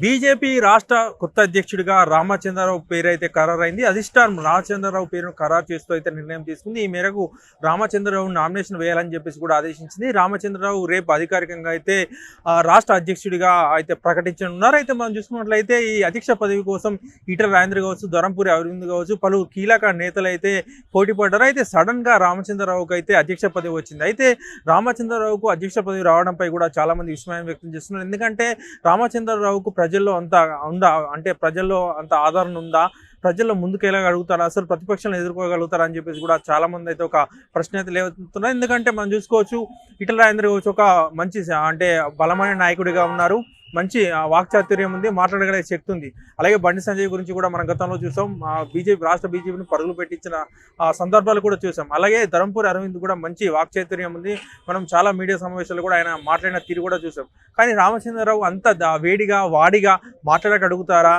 BJP రాష్ట్ర కొత్త అధ్యక్షుడిగా రామచంద్రరావు పేరు అయితే ఖరారైంది. అధిష్టానం రామచంద్రరావు పేరును ఖరారు చేస్తూ అయితే నిర్ణయం తీసుకుంది. ఈ మేరకు రామచంద్రరావు నామినేషన్ వేయాలని చెప్పేసి కూడా ఆదేశించింది. రామచంద్రరావు రేపు అధికారికంగా అయితే ఆ, రాష్ట్ర అధ్యక్షుడిగా అయితే ప్రకటించనున్నారు. అయితే మనం చూసుకున్నట్లయితే ఈ అధ్యక్ష పదవి కోసం ఈటల రాజేంద్ర కావచ్చు ధరంపూరి అరవింద్ కావచ్చు పలు కీలక నేతలు అయితే పోటీ పడ్డారు. అయితే సడన్గా రామచంద్రరావుకి అయితే అధ్యక్ష పదవి వచ్చింది. అయితే రామచంద్రరావుకు అధ్యక్ష పదవి రావడంపై కూడా చాలామంది విస్మయం వ్యక్తం చేస్తున్నారు. ఎందుకంటే రామచంద్రరావుకు ప్రజల్లో అంత ఉందా? అంటే ప్రజల్లో అంత ఆదరణ ఉందా? ప్రజల్లో ముందుకెళ్ళగలుగుతారా అసలు ప్రతిపక్షాలను ఎదుర్కోగలుగుతారా అని చెప్పేసి కూడా చాలా మంది అయితే ఒక ప్రశ్న అయితే లేవుతున్నారు. ఎందుకంటే మనం చూసుకోవచ్చు ఇటల రాజేంద్ర కావచ్చు ఒక మంచి అంటే బలమైన నాయకుడిగా ఉన్నారు. మంచి వాక్చాతుర్యం ఉంది మాట్లాడగలిగే శక్తి ఉంది. అలాగే బండి సంజయ్ గురించి కూడా మనం గతంలో చూసాం. బీజేపీ రాష్ట్ర బీజేపీని పరుగులు పెట్టించిన సందర్భాలు కూడా చూసాం. అలాగే ధరంపూర్ అరవింద్ కూడా మంచి వాక్చాతుర్యం ఉంది. మనం చాలా మీడియా సమావేశాలు కూడా ఆయన మాట్లాడిన తీరు కూడా చూసాం. కానీ రామచంద్రరావు అంత వేడిగా వాడిగా మాట్లాడక అడుగుతారా?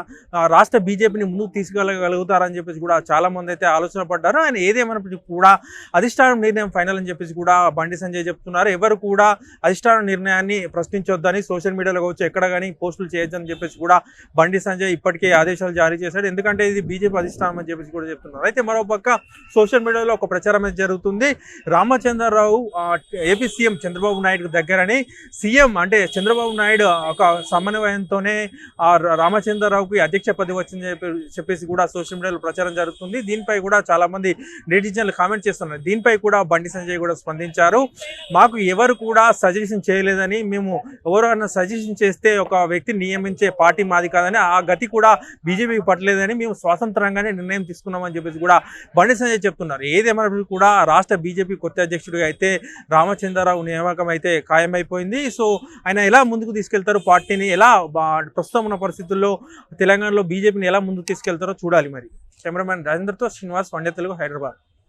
రాష్ట్ర బీజేపీని ముందుకు తీసుకెళ్ళగలుగుతారా అని చెప్పేసి కూడా చాలామంది అయితే ఆలోచన పడ్డారు. ఆయన ఏదేమైనప్పటికీ కూడా అధిష్టానం నిర్ణయం ఫైనల్ అని చెప్పేసి కూడా బండి సంజయ్ చెప్తున్నారు. ఎవరు కూడా అధిష్టానం నిర్ణయాన్ని ప్రశ్నించొద్దని సోషల్ మీడియాలో కావచ్చు ఎక్కడ కానీ పోస్టులు చేయొద్దని చెప్పేసి కూడా బండి సంజయ్ ఇప్పటికే ఆదేశాలు జారీ చేశాడు. ఎందుకంటే ఇది బీజేపీ అధిష్టానం అని చెప్పేసి కూడా చెప్తున్నారు. అయితే మరోపక్క సోషల్ మీడియాలో ఒక ప్రచారం అయితే జరుగుతుంది. రామచంద్రరావు ఏపీ సీఎం చంద్రబాబు నాయుడు దగ్గరని సీఎం అంటే చంద్రబాబు నాయుడు ఒక సమన్వయంతోనే ఆ రామచంద్రరావుకి అధ్యక్ష పదవి వచ్చిందని చెప్పి చెప్పేసి కూడా సోషల్ మీడియాలో ప్రచారం జరుగుతుంది. దీనిపై కూడా చాలామంది నెటిజన్లు కామెంట్ చేస్తున్నారు. దీనిపై కూడా బండి సంజయ్ కూడా స్పందించారు. మాకు ఎవరు కూడా సజెషన్ చేయలేదని మేము ఎవరైనా సజెషన్ చేస్తే ఒక వ్యక్తిని నియమించే పార్టీ మాది కాదని ఆ గతి కూడా బీజేపీకి పట్టలేదని మేము స్వతంత్రంగానే నిర్ణయం తీసుకున్నామని చెప్పేసి కూడా బండి సంజయ్ చెప్తున్నారు. ఏదేమైనప్పటికీ కూడా రాష్ట్ర బీజేపీ కొత్త అధ్యక్షుడిగా అయితే రామచంద్రరావు నియామకం అయితే ఖాయమైపోయింది. సో ఆయన ఎలా ముందుకు తీసుకెళ్తారు? పార్టీని ఎలా ప్రస్తుతం ఉన్న పరిస్థితుల్లో తెలంగాణలో బీజేపీని ఎలా ముందుకు తీసుకెళ్తారో చూడాలి మరి. కెమెరామ్యాన్ రాజేంద్రతో శ్రీనివాస్ పండ్య తెలుగు హైదరాబాద్.